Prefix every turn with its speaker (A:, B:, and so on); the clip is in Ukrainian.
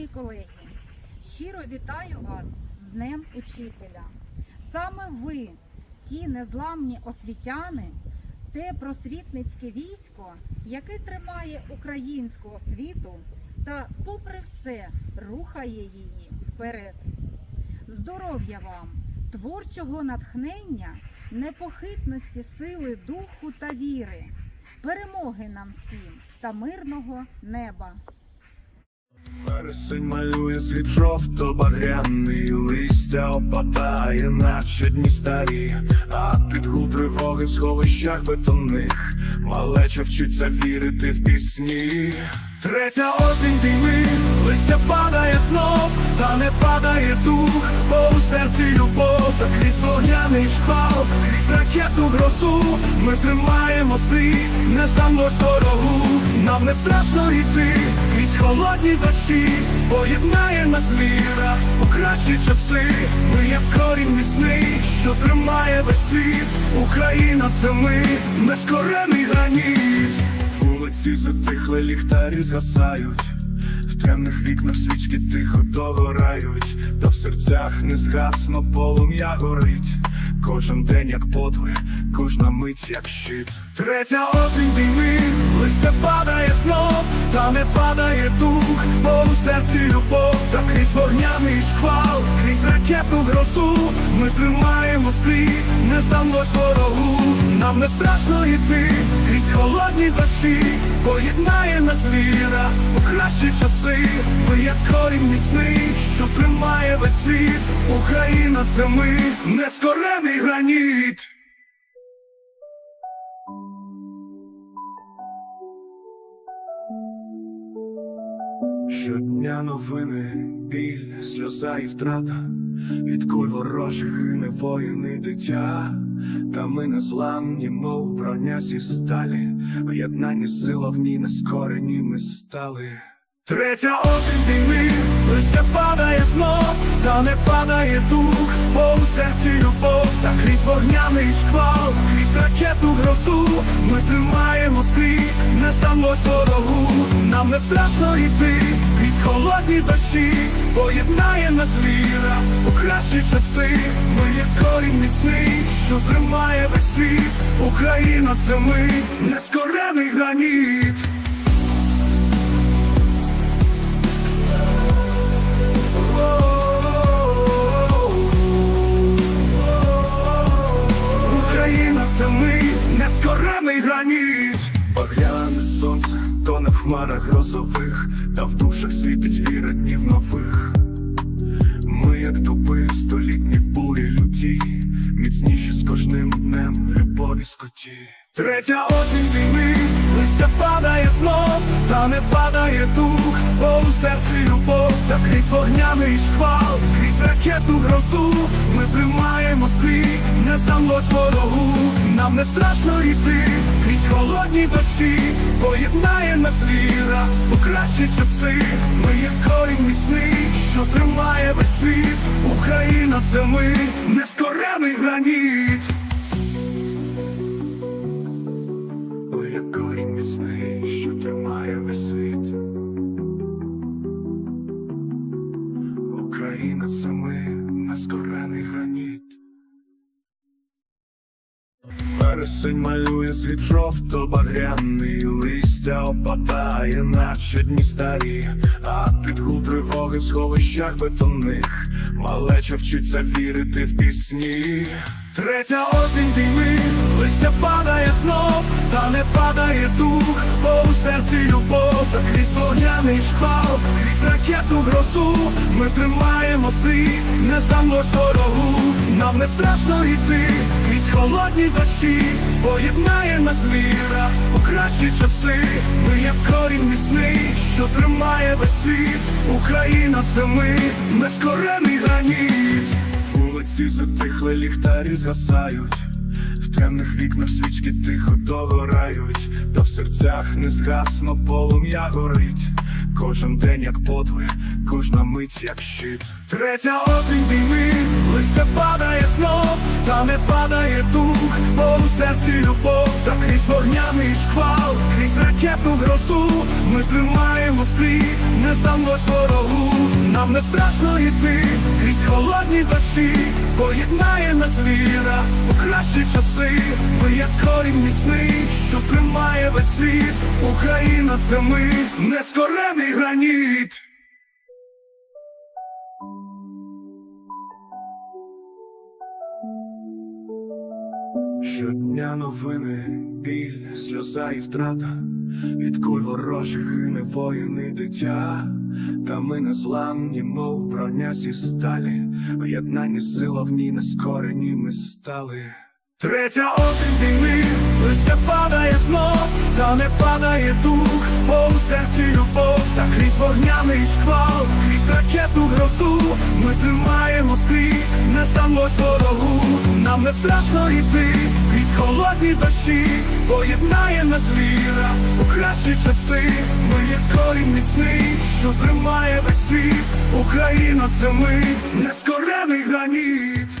A: мої колеги, щиро вітаю вас з Днем Учителя. Саме ви, ті незламні освітяни, те просвітницьке військо, яке тримає українську освіту та, попри все, рухає її вперед. Здоров'я вам, творчого натхнення, непохитності сили духу та віри, перемоги нам всім та мирного неба.
B: Вересень малює світ жовто багряний листя опадає, наче дні старі, а під гул тривоги в сховищах бетонних малеча вчиться вірити в пісні. Третя осінь війни, листя падає знов, та не падає дух, бо у серці любов, та крізь вогняний шквал, крізь ракетну грозу, ми тримаємо стрій, не здамось ворогу, нам не страшно йти, крізь холодні дощі, поєднає нас віра у кращі часи, ми як корінь міцний, що тримає весь світ, Україна це ми, нескорений граніт. Вулиці затихли, ліхтарі згасають, в темних вікнах свічки тихо догорають, та в серцях не згасно полум'я горить. Кожен день як подвиг, кожна мить як щит. Третя осінь війни, листя падає знов, та не падає дух, бо у серці любов, та крізь вогняний шквал, крізь ракетну грозу, ми тримаємо стрій, не здамось ворогу, нам не страшно йти, крізь дощі, поєднає нас віра у кращі часи, ми як корінь міцний, що тримає весь світ, Україна це ми, нескорений граніт. Щодня новини, біль, сльоза і втрата, від куль ворожих гине воїн і дитя, та ми незламні, мов броня зі сталі, в сила в ній нескорені ми стали. Третя осінь війни, листя падає знов, та не падає дух, бо у серці любов, та крізь вогняний шквал, крізь ракетну грозу, ми тримаємо стрій, не ворогу, нам не страшно йти, крізь холодні дощі, поєднає нас віра. У кращі часи, ми є корінь міцний, що тримає весь світ, Україна це ми, нескорений граніт. Хмарах грозових, та в душах світить віра днів нових. Ми, як дуби, столітні в бурі люті, міцніші з кожним днем любові скоті. Третя осінь війни, листя падає знов, та не падає дух, бо у серці любов, та крізь вогняний шквал, крізь ракетну грозу, ми тримаємо стрій, не здамось ворогу, нам не страшно йти, крізь холодні дощі, поєднає нас віра у кращі часи, ми як корінь міцний, що тримає весь світ, Україна це ми, нескорений граніт. Ви як корінь міцний, що тримає весь світ. Україна це ми, нескорений граніт. Вересень малює світ жовто багряний листя опадає, наче дні старі, а під гул тривоги в сховищах бетонних малеча вчиться вірити в пісні. Третя осінь війни, листя падає знов, та не падає дух, бо у серці любов, крізь вогняний шквал, крізь ракетну грозу, ми тримаємо стрій, не здамось ворогу, нам не страшно йти, крізь холодні дощі, поєднає нас віра у кращі часи, ми як корінь міцний, що тримає весь світ, Україна це ми, нескорений граніт. Вулиці затихли, ліхтарі згасають, в темних вікнах свічки тихо догорають, та в серцях не згасно полум'я горить. Кожен день як подвиг, кожна мить як щит. Третя осінь війни, листя падає знов, та не падає дух, бо у серці любов, та крізь вогняний шквал, крізь ракет ракету грозу, ми тримаємо стрій, не здамось ворогу, нам не страшно йти, крізь холодні дощі, поєднає нас віра у кращі часи, ми як корінь міцний, що тримає весь світ, Україна це ми, нескорений граніт. Щодня новини, біль, сльоза і втрата, від куль ворожих гине воїн і дитя, та ми не зламні, мов броня зі сталі, в єднанні сила в ній нескорені ми стали. Третя осінь війни, листя падає знов, та не падає дух, бо у серці любов, та крізь вогняний шквал, ракету грозу, ми тримаємо стрій, не здамось ворогу, нам не страшно йти, крізь холодні дощі, поєднає нас віра. У кращі часи, ми є корінь міцний, що тримає весь світ, Україна це ми, нескорений граніт.